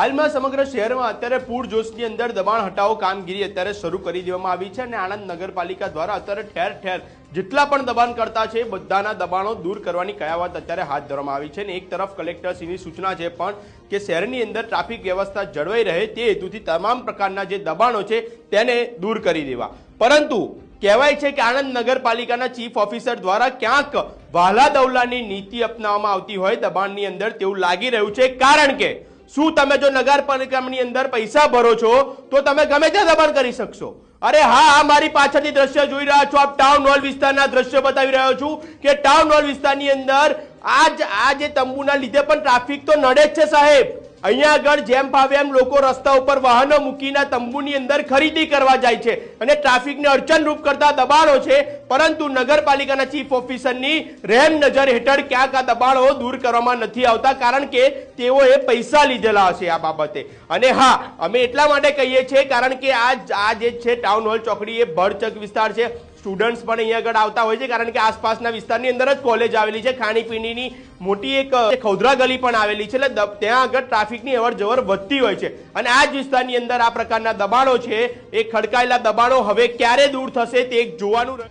હાલમાં સમગ્ર શહેરમાં અત્યારે પૂરજોશની અંદર દબાણ હટાવો કામગીરી અત્યારે શરૂ કરી દેવામાં આવી છે અને આણંદ નગરપાલિકા દ્વારા અત્યારે ઠેર ઠેર જેટલા પણ દબાણ કરતા છે બધાના દબાણો દૂર કરવાની કયાવત અત્યારે હાથ ધરવામાં આવી છે અને એક તરફ કલેક્ટરશ્રીની સૂચના છે પણ કે શહેરની અંદર ટ્રાફિક વ્યવસ્થા જળવાઈ રહે તે હેતુથી તમામ પ્રકારના જે દબાણો છે તેને દૂર કરી દેવા. પરંતુ કહેવાય છે કે આણંદ નગરપાલિકાના ચીફ ઓફિસર દ્વારા ક્યાંક વાલા દવલાની નીતિ અપનાવવામાં આવતી હોય દબાણની અંદર તેવું લાગી રહ્યું છે કારણ કે શું તમે જો નગરપાલિકાની અંદર પૈસા ભરો છો, તો તમે ગમે ત્યાં દબાણ કરી શકશો. અરે હા હા મારી પાછળથી દ્રશ્ય જોઈ રહ્યા છો. આપ ટાઉન હોલ વિસ્તારના દ્રશ્ય બતાવી રહ્યો છું કે ટાઉન હોલ વિસ્તારની અંદર આજ આ જે તંબુના લીધે પણ ટ્રાફિક તો નડે જ છે, સાહેબ. અહીંયા આગળ જેમ ફાવે એમ લોકો રસ્તા ઉપર વાહનો મૂકીને તંબુની અંદર ખરીદી કરવા જાય છે અને ટ્રાફિકને અડચણરૂપ કરતા દબાણો છે પરંતુ નગરપાલિકાના ચીફ ઓફિસરની રેમ નજર હેઠળ ક્યાંક આ દબાણો દૂર કરવામાં નથી આવતા કારણ કે તેઓએ પૈસા લીધેલા હશે આ બાબતે. અને હા અમે એટલા માટે કહીએ છીએ કારણ કે આ આ જે છે ટાઉન હોલ ચોકડી એ ભરચક વિસ્તાર છે. સ્ટુડન્ટ્સ પણ અહીંયા આગળ આવતા હોય છે કારણ કે આસપાસના વિસ્તારની અંદર જ કોલેજ આવેલી છે. ખાણીપીણીની મોટી એક અ, ખૌદરા ગલી પણ આવેલી છે એટલે ત્યાં આગળ ટ્રાફિકની અવર જવર વધતી હોય છે. અને આ જ વિસ્તારની અંદર આ પ્રકારના દબાણો છે એ ખડકાયેલા દબાણો હવે ક્યારે દૂર થશે તે એક જોવાનું.